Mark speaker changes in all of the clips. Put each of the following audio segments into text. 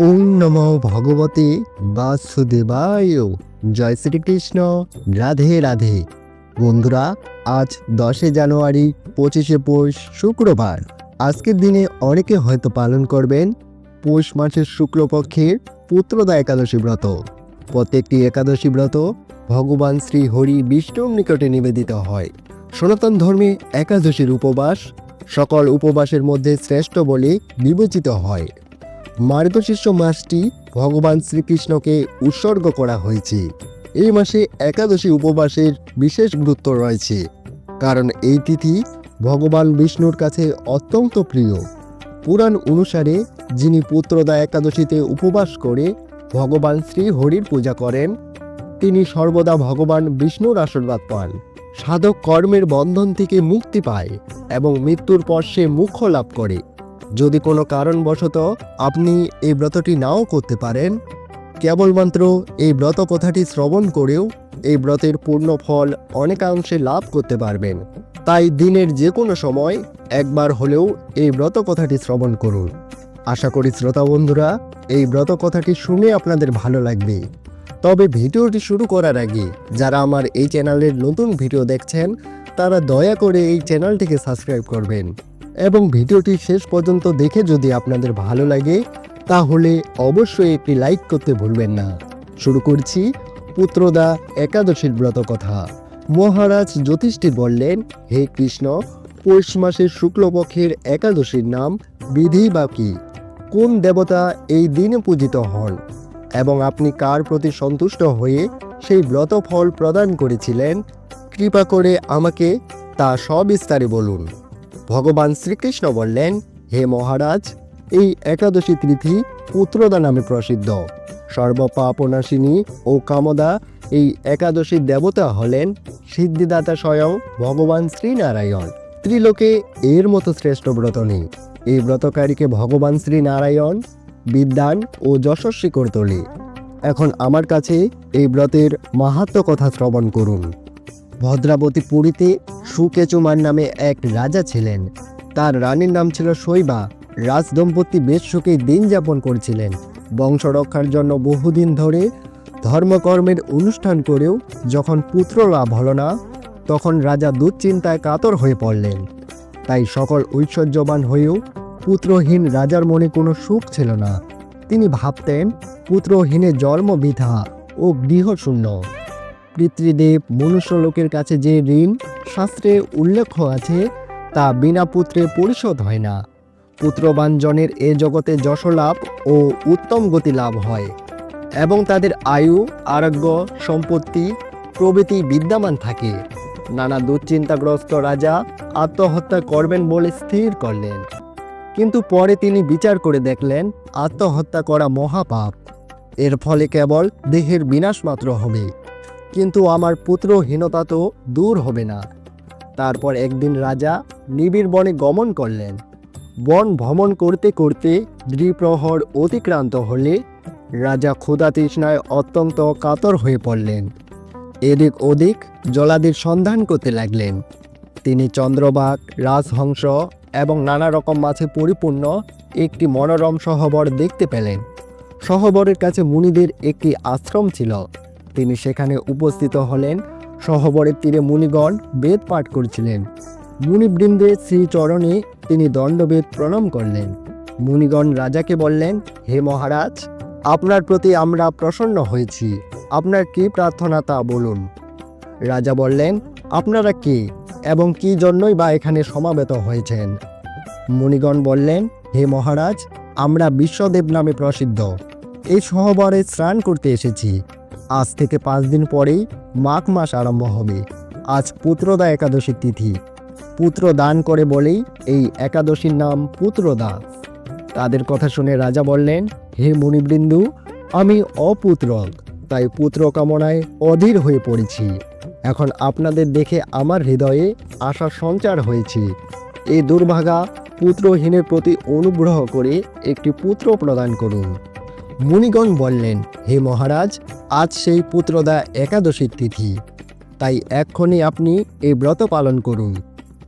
Speaker 1: ওম নম ভগবতে বাসুদেবায়। জয় শ্রীকৃষ্ণ। রাধে রাধে। বন্ধুরা, আজ দশে জানুয়ারি, পঁচিশে পৌষ শুক্রবার। আজকের দিনে অনেকে হয়তো পালন করবেন পৌষ মাসের শুক্লপক্ষের পুত্রদা একাদশী ব্রত। প্রত্যেকটি একাদশী ব্রত ভগবান শ্রী হরি বিষ্ণুর নিকটে নিবেদিত হয়। সনাতন ধর্মে একাদশীর উপবাস সকল উপবাসের মধ্যে শ্রেষ্ঠ বলে বিবেচিত হয়। মার্গশীর্ষ মাসটি ভগবান শ্রীকৃষ্ণকে উৎসর্গ করা হয়েছে। এই মাসে একাদশী উপবাসের বিশেষ গুরুত্ব রয়েছে, কারণ এই তিথি ভগবান বিষ্ণুর কাছে অত্যন্ত প্রিয়। পুরাণ অনুসারে যিনি পুত্রদা একাদশীতে উপবাস করে ভগবান শ্রী হরির পূজা করেন, তিনি সর্বদা ভগবান বিষ্ণুর আশীর্বাদ পান। সাধক কর্মের বন্ধন থেকে মুক্তি পায় এবং মৃত্যুর পর সে মুখ্য লাভ করে। যদি কোনো কারণবশত আপনি এই ব্রতটি নাও করতে পারেন, কেবলমাত্র এই ব্রত কথাটি শ্রবণ করেও এই ব্রতের পূর্ণ ফল অনেকাংশে লাভ করতে পারবেন। তাই দিনের যে কোনো সময় একবার হলেও এই ব্রত কথাটি শ্রবণ করুন। আশা করি শ্রোতা বন্ধুরা, এই ব্রত কথাটি শুনে আপনাদের ভালো লাগবে। তবে ভিডিওটি শুরু করার আগে, যারা আমার এই চ্যানেলের নতুন ভিডিও দেখছেন, তারা দয়া করে এই চ্যানেলটিকে সাবস্ক্রাইব করবেন। এবং ভিডিওটি শেষ পর্যন্ত দেখে যদি আপনাদের ভালো লাগে, তাহলে অবশ্যই একটি লাইক করতে ভুলবেন না। শুরু করছি পুত্রদা একাদশীর ব্রত কথা। মহারাজ জ্যোতিষ্ঠী বললেন, হে কৃষ্ণ, পৌষ মাসের শুক্লপক্ষের একাদশীর নাম বিধি বা কি? কোন দেবতা এই দিনে পূজিত হন? এবং আপনি কার প্রতি সন্তুষ্ট হয়ে সেই ব্রত ফল প্রদান করেছিলেন? কৃপা করে আমাকে তা সবিস্তারে বলুন। ভগবান শ্রীকৃষ্ণ বললেন, হে মহারাজ, এই একাদশী তিথি পুত্রদা নামে প্রসিদ্ধ। সর্বপাপনাশিনী ও কামদা এই একাদশীর দেবতা হলেন সিদ্ধিদাতা স্বয়ং ভগবান শ্রীনারায়ণ। ত্রিলোকে এর মতো শ্রেষ্ঠ ব্রত নেই। এই ব্রতকারীকে ভগবান শ্রীনারায়ণ বিদ্যান ও যশস্বী করে তোলে। এখন আমার কাছে এই ব্রতের মাহাত্ম কথা শ্রবণ করুন। ভদ্রাবতী পুরীতে সুকেচুমার নামে এক রাজা ছিলেন। তার রানীর নাম ছিল শৈবা। রাজদম্পতি বেশ সুখে দিন যাপন করছিলেন। বংশ রক্ষার জন্য বহুদিন ধরে ধর্মকর্মের অনুষ্ঠান করেও যখন পুত্র লাভ হল না, তখন রাজা দুশ্চিন্তায় কাতর হয়ে পড়লেন। তাই সকল ঐশ্বর্যবান হয়েও পুত্রহীন রাজার মনে কোনো সুখ ছিল না। তিনি ভাবতেন পুত্রহীনের জন্ম ও গৃহশূন্য। পিতৃদেব মনুষ্য লোকের কাছে যে ঋণ শাস্ত্রে উল্লেখ আছে, তা বিনা পুত্রে পরিশোধ হয় না। পুত্রবান জনের এ জগতে যশলাভ ও উত্তম গতি লাভ হয় এবং তাদের আয়ু, আরোগ্য, সম্পত্তি, প্রভৃতি বিদ্যমান থাকে। নানা দুশ্চিন্তাগ্রস্ত রাজা আত্মহত্যা করবেন বলে স্থির করলেন। কিন্তু পরে তিনি বিচার করে দেখলেন, আত্মহত্যা করা মহাপাপ। এর ফলে কেবল দেহের বিনাশ মাত্র হবে। কিন্তু আমার পুত্রহীনতা তো দূর হবে না। তারপর একদিন রাজা নিবিড় বনে গমন করলেন। বন ভ্রমণ করতে করতে দ্বিপ্রহর অতিক্রান্ত হলে রাজা ক্ষুধা তৃষ্ণায় অত্যন্ত কাতর হয়ে পড়লেন। এদিক ওদিক জলাদির সন্ধান করতে লাগলেন। তিনি চন্দ্রবাগ রাজহংস এবং নানা রকম মাছে পরিপূর্ণ একটি মনোরম সহবর দেখতে পেলেন। সহবরের কাছে মুনিদের একটি আশ্রম ছিল। তিনি সেখানে উপস্থিত হলেন। সহবরের তীরে মুনিগণ বেদ পাঠ করছিলেন। মুনিবৃন্দের শ্রীচরণে তিনি দণ্ডবেদ প্রণাম করলেন। মুনিগণ রাজাকে বললেন, হে মহারাজ, আপনার প্রতি আমরা প্রসন্ন হয়েছি। আপনার কি প্রার্থনা তা বলুন? রাজা বললেন, আপনারা কে এবং কি জন্যই বা এখানে সমাবেত হয়েছেন? মুনিগণ বললেন, হে মহারাজ, আমরা বিশ্বদেব নামে প্রসিদ্ধ। এই সহবরে স্নান করতে এসেছি। আজ থেকে পাঁচ দিন পরেই মাঘ মাস আরম্ভ হবে। আজ পুত্রদা একাদশী তিথি। পুত্র দান করে বলেই এই একাদশীর নাম পুত্রদা। তাদের কথা শুনে রাজা বললেন, হে মুনিবৃন্দু, আমি অপুত্রক, তাই পুত্র কামনায় অধীর হয়ে পড়েছি। এখন আপনাদের দেখে আমার হৃদয়ে আশা সঞ্চার হয়েছে। এই দুর্ভাগা পুত্রহীনের প্রতি অনুগ্রহ করে একটি পুত্র প্রদান করুন। মুনিগণ বললেন, হে মহারাজ, আজ সেই পুত্রদা একাদশীর তিথি। তাই এক্ষণে আপনি এই ব্রত পালন করুন।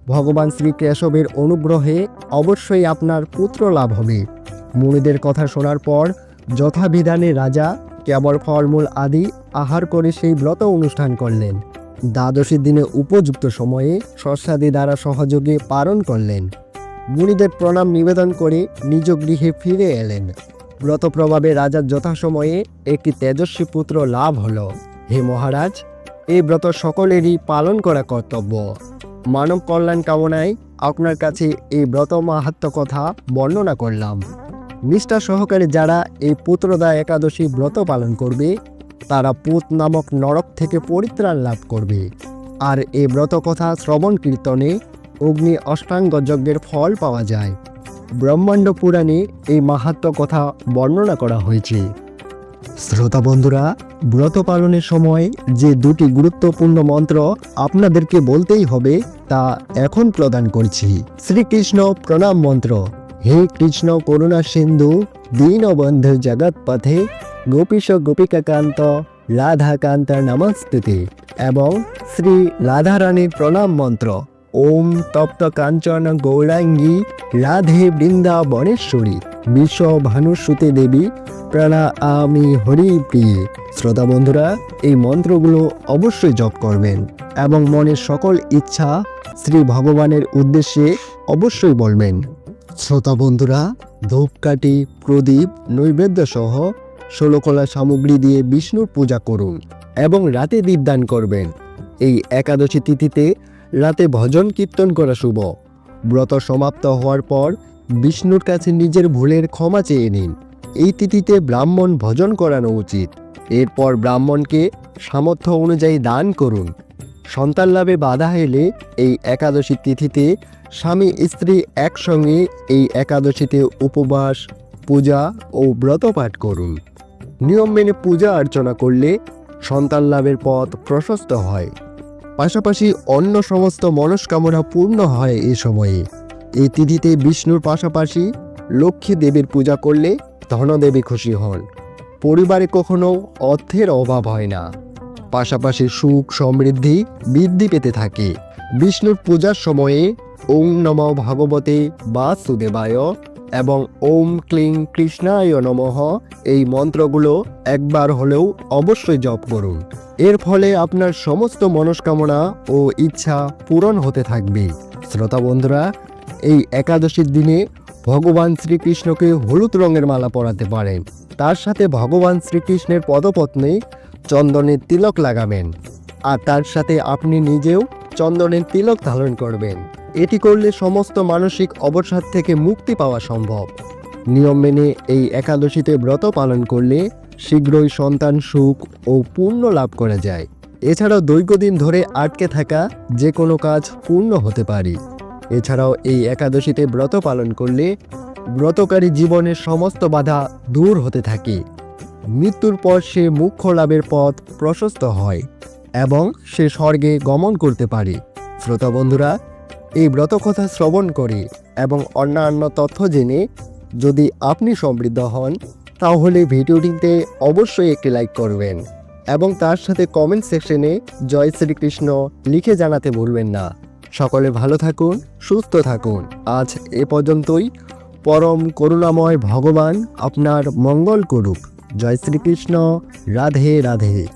Speaker 1: ভগবান শ্রী কেশবের অনুগ্রহে অবশ্যই আপনার পুত্র লাভ হবে। মুনিদের কথা শোনার পর যথাবিধানে রাজা কেবল ফলমূল আদি আহার করে সেই ব্রত অনুষ্ঠান করলেন। দ্বাদশীর দিনে উপযুক্ত সময়ে শস্যাদি দ্বারা সহযোগে পালন করলেন। মুনিদের প্রণাম নিবেদন করে নিজ গৃহে ফিরে এলেন। ব্রত প্রভাবে রাজার যথাসময়ে একটি তেজস্বী পুত্র লাভ হলো। হে মহারাজ এই ব্রত সকলেরই পালন করা কর্তব্য। মানব কল্যাণ কামনায় আপনার কাছে এই ব্রত মাহাত্ম কথা বর্ণনা করলাম। নিষ্ঠা সহকারে যারা এই পুত্রদা একাদশী ব্রত পালন করবে, তারা পুত নামক নরক থেকে পরিত্রাণ লাভ করবে। আর এই ব্রত কথা শ্রবণ কীর্তনে অগ্নি অষ্টাঙ্গ যজ্ঞের ফল পাওয়া যায়। ব্রহ্মাণ্ড পুরাণে এই মাহাত্ম কথা বর্ণনা করা হয়েছে। শ্রোতা বন্ধুরা, ব্রত পালনের সময় যে দুটি গুরুত্বপূর্ণ মন্ত্র আপনাদেরকে বলতেই হবে, তা এখন প্রদান করছি। শ্রীকৃষ্ণ প্রণাম মন্ত্র। হে কৃষ্ণ করুণা সিন্ধু, দীনবন্ধু জগৎ পথে গোপীশ গোপিকাকান্ত, রাধাকান্ত নমস্তুতে। এবং শ্রী রাধারানীর প্রণাম মন্ত্র। ওম তপ্ত কাঞ্চন গৌরাঙ্গী, রাধে বৃন্দাবনেশ্বরী বিশ্ব ভানুসুতে দেবী, প্রাণা আমি হরি প্রিয়ে। শ্রোতা বন্ধুরা, এই মন্ত্রগুলো অবশ্যই জপ করবেন এবং মনের সকল ইচ্ছা শ্রী ভগবানের উদ্দেশ্যে অবশ্যই বলবেন। শ্রোতা বন্ধুরা, ধূপকাঠি, প্রদীপ নৈবেদ্য সহ ষোলকলা সামগ্রী দিয়ে বিষ্ণুর পূজা করুন এবং রাতে দীপদান করবেন। এই একাদশী তিথিতে রাতে ভজন কীর্তন করা শুভ। ব্রত সমাপ্ত হওয়ার পর বিষ্ণুর কাছে নিজের ভুলের ক্ষমা চেয়ে নিন। এই তিথিতে ব্রাহ্মণ ভজন করানো উচিত। এরপর ব্রাহ্মণকে সামর্থ্য অনুযায়ী দান করুন। সন্তান লাভে বাধা এলে এই একাদশী তিথিতে স্বামী স্ত্রী একসঙ্গে এই একাদশীতে উপবাস, পূজা ও ব্রত পাঠ করুন। নিয়ম মেনে পূজা অর্চনা করলে সন্তান লাভের পথ প্রশস্ত হয়। পাশাপাশি অন্য সমস্ত মনস্কামনা পূর্ণ হয় এ সময়ে। এই তিথিতে বিষ্ণুর পাশাপাশি লক্ষ্মী দেবীর পূজা করলে ধনদেবী খুশি হন। পরিবারে কখনো অর্থের অভাব হয় না। পাশাপাশি সুখ সমৃদ্ধি বৃদ্ধি পেতে থাকে। বিষ্ণুর পূজার সময়ে ওং নম ভগবতে বাসুদেবায় এবং ওম ক্লিং কৃষ্ণায় নমঃ। এই মন্ত্রগুলো একবার হলেও অবশ্যই জপ করুন। এর ফলে আপনার সমস্ত মনস্কামনা ও ইচ্ছা পূরণ হতে থাকবে। শ্রোতা বন্ধুরা, এই একাদশীর দিনে ভগবান শ্রীকৃষ্ণকে হলুদ রঙের মালা পরাতে পারেন। তার সাথে ভগবান শ্রীকৃষ্ণের পদপত্নে চন্দনের তিলক লাগাবেন। আর তার সাথে আপনি নিজেও চন্দনের তিলক ধারণ করবেন। এটি করলে সমস্ত মানসিক অবসাদ থেকে মুক্তি পাওয়া সম্ভব। নিয়ম মেনে এই একাদশীতে ব্রত পালন করলে শীঘ্রই সন্তান সুখ ও পূর্ণ লাভ করা যায়। এছাড়াও দীর্ঘদিন ধরে আটকে থাকা যে কোনো কাজ পূর্ণ হতে পারে। এছাড়াও এই একাদশীতে ব্রত পালন করলে ব্রতকারী জীবনের সমস্ত বাধা দূর হতে থাকে। মৃত্যুর পর সে মুখ্য লাভের পথ প্রশস্ত হয় এবং সে স্বর্গে গমন করতে পারে। শ্রোতা বন্ধুরা এই ব্রতকথা শ্রবণ করে এবং অন্যান্য তথ্য জেনে যদি আপনি সমৃদ্ধ হন, তাহলে ভিডিওটিতে অবশ্যই একটি লাইক করবেন এবং তার সাথে কমেন্ট সেকশনে জয় শ্রীকৃষ্ণ লিখে জানাতে ভুলবেন না। সকলে ভালো থাকুন, সুস্থ থাকুন। আজ এ পর্যন্তই। পরম করুণাময় ভগবান আপনার মঙ্গল করুক। জয় শ্রীকৃষ্ণ। রাধে রাধে।